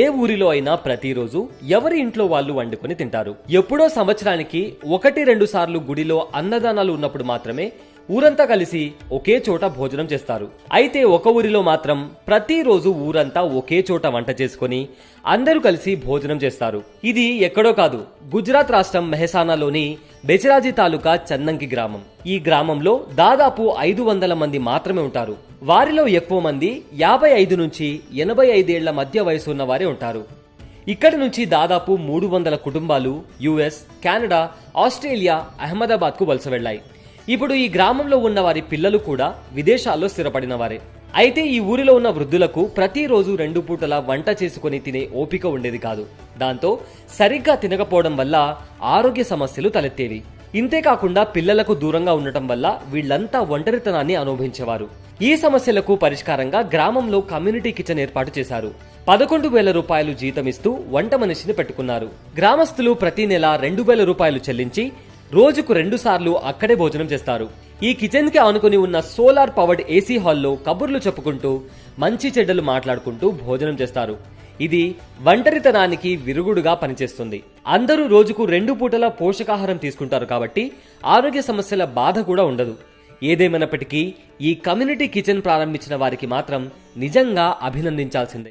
ఏ ఊరిలో అయినా ప్రతిరోజు ఎవరి ఇంట్లో వాళ్ళు వండుకొని తింటారు? ఎప్పుడో సంవత్సరానికి ఒకటి రెండు సార్లు గుడిలో అన్నదానాలు ఉన్నప్పుడు మాత్రమే ఊరంతా కలిసి ఒకే చోట భోజనం చేస్తారు. అయితే ఒక ఊరిలో మాత్రం ప్రతిరోజు ఊరంతా ఒకే చోట వంట చేసుకొని అందరూ కలిసి భోజనం చేస్తారు. ఇది ఎక్కడో కాదు గుజరాత్ రాష్ట్రం మెహసానాలోని బెచరాజి తాలూకా చందంకి గ్రామం. ఈ గ్రామంలో దాదాపు ఐదు వందల మంది మాత్రమే ఉంటారు. వారిలో ఎక్కువ మంది యాభై ఐదు నుంచి ఎనభై ఐదేళ్ళ మధ్య వయసు ఉన్నవారే ఉంటారు. ఇక్కడి నుంచి దాదాపు మూడు వందల కుటుంబాలు యుఎస్ కెనడా ఆస్ట్రేలియా అహ్మదాబాద్కు వలస వెళ్ళాయి ఇప్పుడు ఈ గ్రామంలో ఉన్న వారి పిల్లలు కూడా విదేశాల్లో స్థిరపడిన వారే. అయితే ఈ ఊరిలో ఉన్న వృద్ధులకు ప్రతిరోజు రెండు పూటలా వంట చేసుకుని తినే ఓపిక ఉండేది కాదు. దాంతో సరిగ్గా తినకపోవడం వల్ల ఆరోగ్య సమస్యలు తలెత్తేవి. ఇంతేకాకుండా పిల్లలకు దూరంగా ఉండటం వల్ల వీళ్ళంతా ఒంటరితనాన్ని అనుభవించేవారు. ఈ సమస్యలకు పరిష్కారంగా గ్రామంలో కమ్యూనిటీ కిచెన్ ఏర్పాటు చేశారు. పదకొండు వేల రూపాయలు జీతమిస్తూ వంట మనిషిని పెట్టుకున్నారు. గ్రామస్తులు ప్రతి నెల రెండు వేల రూపాయలు చెల్లించి రోజుకు రెండు సార్లు అక్కడే భోజనం చేస్తారు. ఈ కిచెన్కి ఆనుకుని ఉన్న సోలార్ పవర్డ్ ఏసీ హాల్లో కబుర్లు చెప్పుకుంటూ మంచి చెడ్డలు మాట్లాడుకుంటూ భోజనం చేస్తారు. ఇది ఒంటరితనానికి విరుగుడుగా పనిచేస్తుంది. అందరూ రోజుకు రెండు పూటల పోషకాహారం తీసుకుంటారు కాబట్టి ఆరోగ్య సమస్యల బాధ కూడా ఉండదు. ఏదేమైనప్పటికీ ఈ కమ్యూనిటీ కిచెన్ ప్రారంభించిన వారికి మాత్రం నిజంగా అభినందించాల్సిందే.